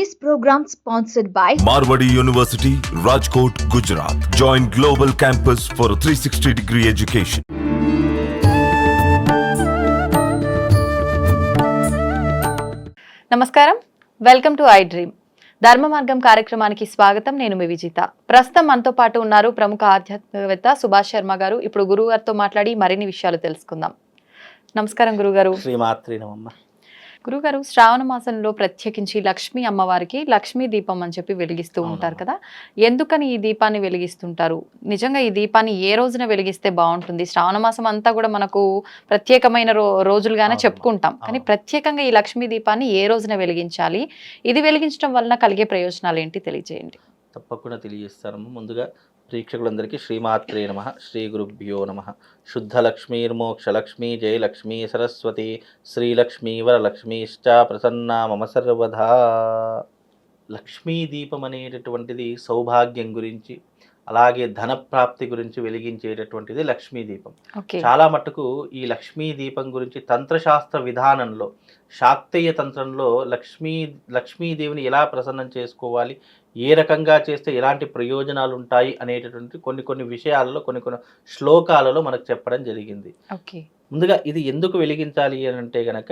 This program sponsored by Marwadi University, Rajkot, Gujarat. Join Global Campus for a 360 degree education. నమస్కారం. Welcome to I dream Dharma Margam కార్యక్రమానికి స్వాగతం. నేను మీ విజిత. ప్రస్తుతం మనతో పాటు ఉన్నారు ప్రముఖ ఆధ్యాత్మికవేత్త సుభాష్ శర్మ గారు. ఇప్పుడు గురువు గారితో మాట్లాడి మరిన్ని విషయాలు తెలుసుకుందాం. నమస్కారం గురుగారు శ్రీమాత్రి నమమ్మ గురుగారు శ్రావణ మాసంలో ప్రత్యేకించి లక్ష్మీ అమ్మవారికి లక్ష్మీ దీపం అని చెప్పి వెలిగిస్తూ ఉంటారు కదా. ఎందుకని ఈ దీపాన్ని వెలిగిస్తుంటారు? నిజంగా ఈ దీపాన్ని ఏ రోజున వెలిగిస్తే బాగుంటుంది? శ్రావణ మాసం అంతా కూడా మనకు ప్రత్యేకమైన రో రోజులుగానే. చెప్పుకుంటాం. కానీ. ప్రత్యేకంగా ఈ లక్ష్మీ దీపాన్ని ఏ రోజున వెలిగించాలి? ఇది వెలిగించడం వలన కలిగే ప్రయోజనాలు ఏంటి తెలియజేయండి. తప్పకుండా తెలియజేస్తాను ముందుగా ప్రేక్షకులందరికీ శ్రీమాత్రే నమ. శ్రీ గురుభ్యో నమ. శుద్ధ లక్ష్మీర్మోక్ష లక్ష్మీ జయలక్ష్మీ సరస్వతి శ్రీలక్ష్మీ వరలక్ష్మీశ్చ ప్రసన్నా మమ సర్వదా. లక్ష్మీ దీపం అనేటటువంటిది సౌభాగ్యం గురించి అలాగే ధన ప్రాప్తి గురించి వెలిగించేటటువంటిది లక్ష్మీ దీపం. ఓకే. చాలా మట్టుకు ఈ లక్ష్మీ దీపం గురించి తంత్రశాస్త్ర విధానంలో శాక్తేయ తంత్రంలో లక్ష్మీ లక్ష్మీదేవిని ఎలా ప్రసన్నం చేసుకోవాలి ఏ రకంగా చేస్తే ఎలాంటి ప్రయోజనాలు ఉంటాయి అనేటటువంటి కొన్ని కొన్ని విషయాలలో కొన్ని కొన్ని శ్లోకాలలో మనకు చెప్పడం జరిగింది. ముందుగా ఇది ఎందుకు వెలిగించాలి అని అంటే గనక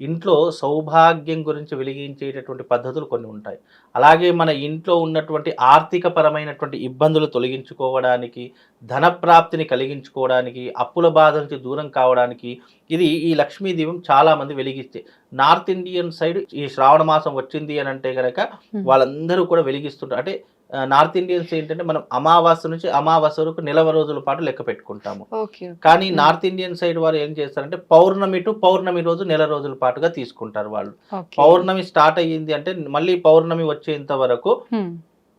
ఇంట్లో సౌభాగ్యం గురించి వెలిగించేటటువంటి పద్ధతులు కొన్ని ఉంటాయి. అలాగే మన ఇంట్లో ఉన్నటువంటి ఆర్థిక పరమైనటువంటి ఇబ్బందులు తొలగించుకోవడానికి ధన ప్రాప్తిని కలిగించుకోవడానికి అప్పుల బాధ నుంచి దూరం కావడానికి ఇది ఈ లక్ష్మీ దీపం చాలా మంది వెలిగిస్తే. నార్త్ ఇండియన్ సైడ్ ఈ శ్రావణ మాసం వచ్చింది అని అంటే గనక Hmm. వాళ్ళందరూ కూడా వెలిగిస్తుంటారు. అంటే నార్త్ ఇండియన్స్ ఏంటంటే మనం అమావాస్య నుంచి అమావాస్య వరకు నెల రోజుల పాటు లెక్క పెట్టుకుంటాము. కానీ. నార్త్ ఇండియన్ సైడ్ వారు ఏం చేస్తారంటే పౌర్ణమి టు పౌర్ణమి రోజు నెల రోజుల పాటుగా తీసుకుంటారు వాళ్ళు. పౌర్ణమి స్టార్ట్ అయ్యింది అంటే మళ్ళీ పౌర్ణమి వచ్చేంత వరకు.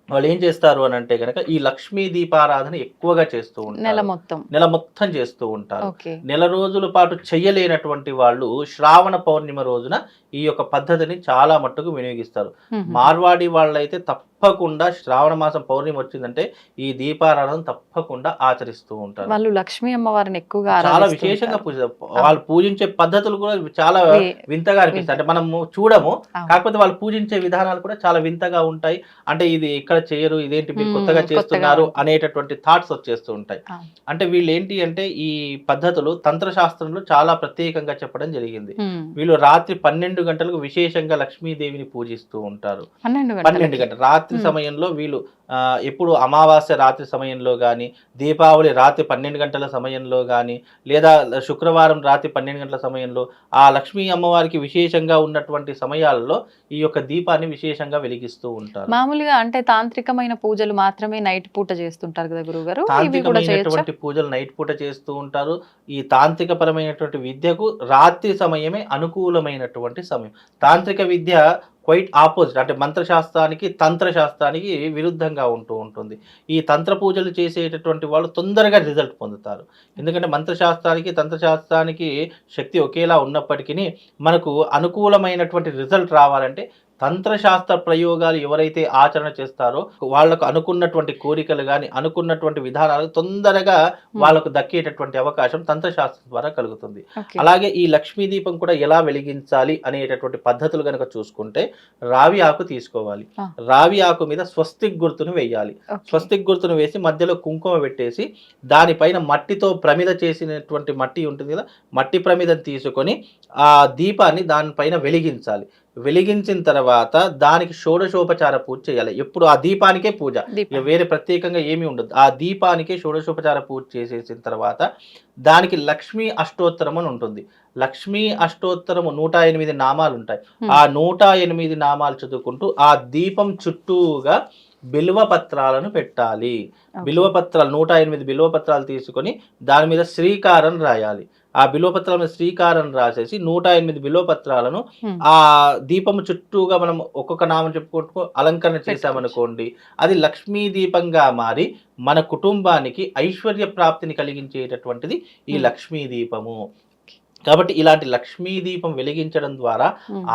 వాళ్ళు ఏం చేస్తారు అని అంటే కనుక ఈ లక్ష్మీ దీపారాధన ఎక్కువగా చేస్తూ నెల ఉంటారు మొత్తం. నెల మొత్తం చేస్తూ ఉంటారు. నెల రోజుల పాటు చెయ్యలేనటువంటి వాళ్ళు శ్రావణ పౌర్ణిమ రోజున ఈ యొక్క పద్ధతిని చాలా మట్టుకు వినియోగిస్తారు. మార్వాడి వాళ్ళైతే తప్పకుండా శ్రావణ మాసం పౌర్ణిమ వచ్చిందంటే ఈ దీపారాధన తప్పకుండా ఆచరిస్తూ ఉంటారు వాళ్ళు లక్ష్మీ అమ్మవారిని ఎక్కువగా చాలా విశేషంగా. పూజ వాళ్ళు పూజించే పద్ధతులు కూడా చాలా వింతగా అనిపిస్తాయి అంటే మనము చూడము. కాకపోతే వాళ్ళు పూజించే విధానాలు కూడా చాలా వింతగా ఉంటాయి అంటే ఇది ఇక్కడ చేయరు ఇదేంటి మీరు కొత్తగా చేస్తున్నారు. అనేటటువంటి థాట్స్ వచ్చేస్తూ ఉంటాయి. అంటే వీళ్ళు ఏంటి అంటే ఈ పద్ధతులు తంత్రశాస్త్రంలో చాలా ప్రత్యేకంగా చెప్పడం జరిగింది. వీళ్ళు రాత్రి పన్నెండు గంటలకు విశేషంగా లక్ష్మీదేవిని పూజిస్తూ ఉంటారు పన్నెండు. గంటలు రాత్రి మ్మ్. సమయంలో వీళ్ళు ఎప్పుడు అమావాస్య రాత్రి సమయంలో కానీ దీపావళి రాత్రి పన్నెండు గంటల సమయంలో కానీ లేదా శుక్రవారం రాత్రి పన్నెండు గంటల సమయంలో ఆ లక్ష్మీ అమ్మవారికి విశేషంగా ఉన్నటువంటి సమయాల్లో ఈ యొక్క దీపాన్ని విశేషంగా వెలిగిస్తూ ఉంటారు. మామూలుగా అంటే తాంత్రికమైన పూజలు మాత్రమే నైట్ పూట చేస్తుంటారు కదా గురువు గారు ఇవి కూడా చేయొచ్చా? తాంత్రికమైనటువంటి పూజలు నైట్ పూట చేస్తూ ఉంటారు. ఈ తాంత్రిక పరమైనటువంటి విద్యకు రాత్రి సమయమే అనుకూలమైనటువంటి సమయం. తాంత్రిక విద్య క్వైట్ ఆపోజిట్ అంటే మంత్రశాస్త్రానికి తంత్రశాస్త్రానికి విరుద్ధంగా ఉంటూ ఉంటుంది. ఈ తంత్ర పూజలు చేసేటటువంటి వాళ్ళు తొందరగా రిజల్ట్ పొందుతారు. ఎందుకంటే మంత్రశాస్త్రానికి తంత్రశాస్త్రానికి శక్తి ఒకేలా ఉన్నప్పటికీ మనకు అనుకూలమైనటువంటి రిజల్ట్ రావాలంటే తంత్రశాస్త్ర ప్రయోగాలు ఎవరైతే ఆచరణ చేస్తారో వాళ్ళకు అనుకున్నటువంటి కోరికలు కానీ అనుకున్నటువంటి విధానాలు తొందరగా వాళ్ళకు దక్కేటటువంటి అవకాశం తంత్రశాస్త్రం ద్వారా కలుగుతుంది. అలాగే ఈ లక్ష్మీ దీపం కూడా ఎలా వెలిగించాలి అనేటటువంటి పద్ధతులు కనుక చూసుకుంటే రావి ఆకు తీసుకోవాలి. రావి ఆకు మీద స్వస్తిక్ గుర్తును వేయాలి. స్వస్తిక్ గుర్తును వేసి మధ్యలో కుంకుమ పెట్టేసి దానిపైన మట్టితో ప్రమిద చేసినటువంటి మట్టి ఉంటుంది కదా మట్టి ప్రమిదను తీసుకొని ఆ దీపాన్ని దానిపైన వెలిగించాలి వెలిగించిన తర్వాత దానికి షోడశోపచార పూజ చేయాలి. ఎప్పుడు ఆ దీపానికే పూజ. వేరే ప్రత్యేకంగా ఏమీ ఉండదు. ఆ దీపానికే షోడశోపచార పూజ చేసేసిన తర్వాత దానికి లక్ష్మీ అష్టోత్తరం అని ఉంటుంది. లక్ష్మీ అష్టోత్తరము నూట ఎనిమిది నామాలు ఉంటాయి. ఆ నూట ఎనిమిది నామాలు చదువుకుంటూ ఆ దీపం చుట్టూగా బిల్వ పత్రాలను పెట్టాలి. బిల్వ పత్రాలు నూట ఎనిమిది బిల్వ పత్రాలు తీసుకొని దాని మీద శ్రీకారం రాయాలి ఆ బిల్వ పత్రాల మీద శ్రీకారం రాసేసి నూట ఎనిమిది బిల్వ పత్రాలను. ఆ దీపము చుట్టూగా మనం ఒక్కొక్క నామం చెప్పుకుంటూ అలంకరణ చేశామనుకోండి అది లక్ష్మీ దీపంగా మారి మన కుటుంబానికి ఐశ్వర్య ప్రాప్తిని కలిగించేటటువంటిది ఈ. లక్ష్మీ దీపము కాబట్టి ఇలాంటి లక్ష్మీ దీపం వెలిగించడం ద్వారా.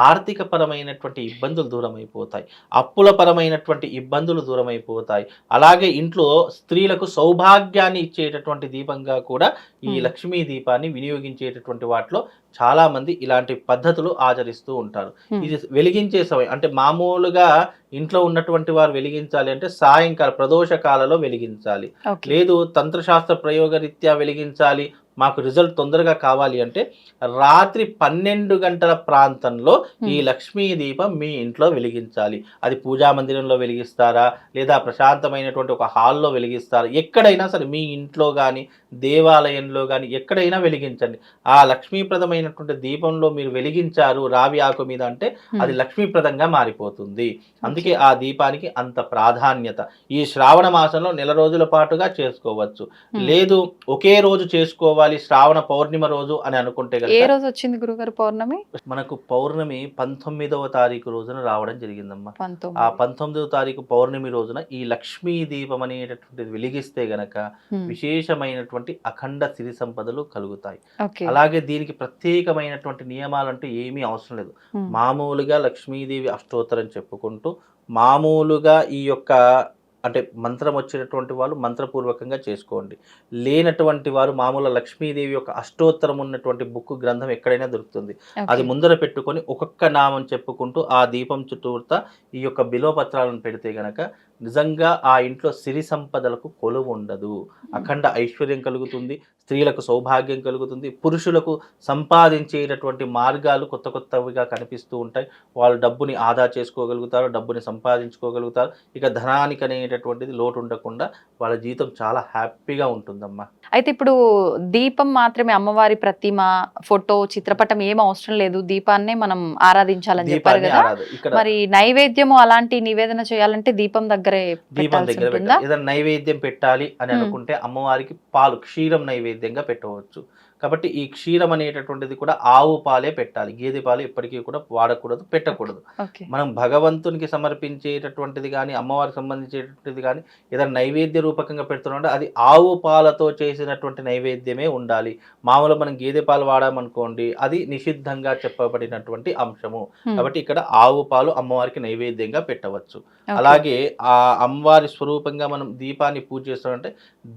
ఆర్థిక పరమైనటువంటి ఇబ్బందులు దూరం అయిపోతాయి అప్పుల పరమైనటువంటి ఇబ్బందులు దూరం అయిపోతాయి అలాగే ఇంట్లో స్త్రీలకు సౌభాగ్యాన్ని ఇచ్చేటటువంటి దీపంగా కూడా ఈ. లక్ష్మీ దీపాన్ని వినియోగించేటటువంటి వాటిలో చాలా మంది ఇలాంటి పద్ధతులు ఆచరిస్తూ ఉంటారు. ఇది వెలిగించే సమయం అంటే మామూలుగా ఇంట్లో ఉన్నటువంటి వారు వెలిగించాలి అంటే సాయంకాల ప్రదోష కాలలో వెలిగించాలి లేదు తంత్రశాస్త్ర ప్రయోగరీత్యా వెలిగించాలి మాకు రిజల్ట్ తొందరగా కావాలి అంటే రాత్రి పన్నెండు గంటల ప్రాంతంలో ఈ. లక్ష్మీ దీపం మీ ఇంట్లో వెలిగించాలి. అది పూజా మందిరంలో వెలిగిస్తారా? లేదా ప్రశాంతమైనటువంటి ఒక హాల్లో వెలిగిస్తారా? ఎక్కడైనా సరే మీ ఇంట్లో కానీ దేవాలయంలో కానీ ఎక్కడైనా వెలిగించండి. ఆ లక్ష్మీప్రదమైనటువంటి దీపంలో మీరు వెలిగించారు రావి ఆకు మీద అంటే. అది లక్ష్మీప్రదంగా మారిపోతుంది. అందుకే ఆ దీపానికి అంత ప్రాధాన్యత. ఈ శ్రావణ మాసంలో నెల రోజుల పాటుగా చేసుకోవచ్చు. లేదు ఒకే రోజు చేసుకోవాలి శ్రావణ పౌర్ణిమ రోజు అని అనుకుంటే ఏ రోజు వచ్చింది గురుగారు పౌర్ణమి? మనకు పౌర్ణమి పంతొమ్మిదవ తారీఖు రోజున రావడం జరిగిందమ్మా. ఆ పంతొమ్మిది పంతొమ్మిదవ తారీఖు పౌర్ణమి రోజున ఈ లక్ష్మీ దీపం అనేటటువంటిది వెలిగిస్తే గనక. విశేషమైనటువంటి అఖండ సిరి సంపదలు కలుగుతాయి. అలాగే దీనికి ప్రత్యేకమైనటువంటి నియమాలంటూ ఏమీ అవసరం లేదు. మామూలుగా లక్ష్మీదేవి అష్టోత్తరం చెప్పుకుంటూ మామూలుగా ఈ యొక్క అంటే మంత్రం వచ్చినటువంటి వాళ్ళు మంత్రపూర్వకంగా చేసుకోండి లేనటువంటి వారు మామూలు లక్ష్మీదేవి యొక్క అష్టోత్తరం ఉన్నటువంటి బుక్ గ్రంథం ఎక్కడైనా దొరుకుతుంది అది. ముందర పెట్టుకొని ఒక్కొక్క నామం చెప్పుకుంటూ ఆ దీపం చుట్టూతా ఈ యొక్క బిలోపత్రాలను పెడితే గనక నిజంగా ఆ ఇంట్లో సిరి సంపదలకు కొలువు ఉండదు. అఖండ ఐశ్వర్యం కలుగుతుంది స్త్రీలకు సౌభాగ్యం కలుగుతుంది పురుషులకు సంపాదించేటటువంటి మార్గాలు కొత్త కొత్తవిగా కనిపిస్తూ ఉంటాయి. వాళ్ళు డబ్బుని ఆదా చేసుకోగలుగుతారు డబ్బుని సంపాదించుకోగలుగుతారు. ఇక ధనానికి అనేటటువంటిది లోటు ఉండకుండా వాళ్ళ జీవితం చాలా హ్యాపీగా ఉంటుందమ్మా. అయితే ఇప్పుడు దీపం మాత్రమే అమ్మవారి ప్రతిమ ఫోటో చిత్రపటం ఏం అవసరం లేదు. దీపాన్నే మనం ఆరాధించాలని చెప్పారు కదా. మరి నైవేద్యము అలాంటి నివేదన చేయాలంటే దీపం దగ్గరే దీపం దగ్గర ఉంటుందా? పెట్టాలి. ఏదైనా నైవేద్యం పెట్టాలి అని. అనుకుంటే అమ్మవారికి పాలు క్షీరం నైవేద్యంగా పెట్టవచ్చు. కాబట్టి ఈ క్షీరం అనేటటువంటిది కూడా ఆవు పాలే పెట్టాలి. గేదె పాలు ఎప్పటికీ కూడా వాడకూడదు పెట్టకూడదు. మనం భగవంతునికి సమర్పించేటటువంటిది కానీ అమ్మవారికి సంబంధించేటటువంటిది కానీ ఏదైనా నైవేద్య రూపకంగా పెడుతున్నామంటే అది ఆవు పాలతో చేసినటువంటి నైవేద్యమే ఉండాలి. మామూలు మనం గేదె పాలు వాడామనుకోండి అది నిషిద్ధంగా చెప్పబడినటువంటి అంశము. కాబట్టి ఇక్కడ ఆవు పాలు అమ్మవారికి నైవేద్యంగా పెట్టవచ్చు. అలాగే ఆ అమ్మవారి స్వరూపంగా మనం దీపాన్ని పూజ చేస్తామంటే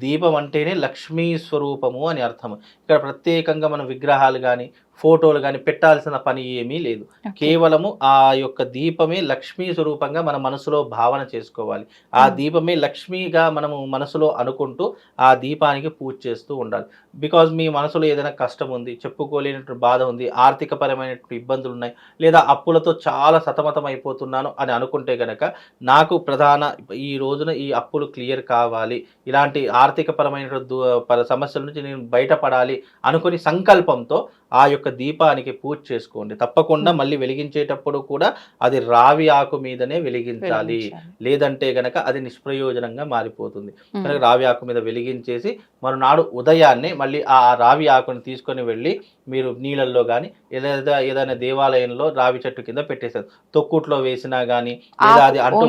దీపం అంటేనే లక్ష్మీ స్వరూపము అని అర్థం ఇక్కడ ప్రత్యేకంగా మనం విగ్రహాలు కానీ ఫోటోలు కానీ పెట్టాల్సిన పని ఏమీ లేదు. కేవలము ఆ యొక్క దీపమే లక్ష్మీ స్వరూపంగా మన మనసులో భావన చేసుకోవాలి ఆ Hmm. దీపమే లక్ష్మీగా మనము మనసులో అనుకుంటూ ఆ దీపానికి పూజ చేస్తూ ఉండాలి బికాజ్ మీ మనసులో ఏదైనా కష్టం ఉంది చెప్పుకోలేనటువంటి బాధ ఉంది ఆర్థిక పరమైనటువంటి ఇబ్బందులు ఉన్నాయి లేదా అప్పులతో చాలా సతమతం అయిపోతున్నాను అని అనుకుంటే గనక నాకు ప్రధాన ఈ రోజున ఈ అప్పులు క్లియర్ కావాలి ఇలాంటి ఆర్థిక పరమైన దు- పర- సమస్యల నుంచి నేను బయటపడాలి అనుకుని సంకల్పంతో ఆ యొక్క దీపానికి పూజ చేసుకోండి తప్పకుండా. మళ్ళీ వెలిగించేటప్పుడు కూడా అది రావి ఆకు మీదనే వెలిగించాలి. లేదంటే గనక అది నిష్ప్రయోజనంగా మారిపోతుంది. కనుక రావి ఆకు మీద వెలిగించేసి మరునాడు ఉదయాన్నే మళ్ళీ ఆ రావి ఆకుని తీసుకొని వెళ్ళి మీరు నీళ్ళల్లో కానీ లేదా ఏదైనా దేవాలయంలో రావి చెట్టు కింద పెట్టేసారు తొక్కుట్లో వేసినా కానీ లేదా అది అంటు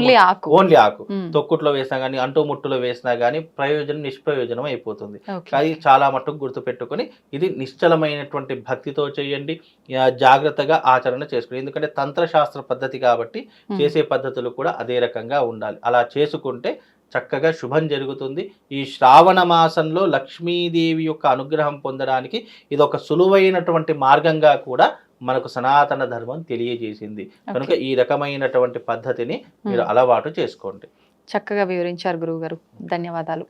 ఓన్లీ ఆకు. తొక్కుట్లో వేసినా కానీ అంటు ముట్టులో వేసినా కానీ ప్రయోజనం నిష్ప్రయోజనం అయిపోతుంది. అది చాలా మటుకు గుర్తుపెట్టుకొని ఇది నిశ్చలమైనటువంటి భక్తితో చేయండి. జాగ్రత్తగా ఆచరణ చేసుకోండి. ఎందుకంటే తంత్రశాస్త్ర పద్ధతి కాబట్టి. చేసే పద్ధతులు కూడా అదే రకంగా ఉండాలి. అలా చేసుకుంటే చక్కగా శుభం జరుగుతుంది. ఈ శ్రావణ మాసంలో లక్ష్మీదేవి యొక్క అనుగ్రహం పొందడానికి ఇది ఒక సులువైనటువంటి మార్గంగా కూడా మనకు సనాతన ధర్మం తెలియజేసింది. కనుక. ఈ రకమైనటువంటి పద్ధతిని మీరు. అలవాటు చేసుకోండి. చక్కగా వివరించారు గురువు గారు ధన్యవాదాలు.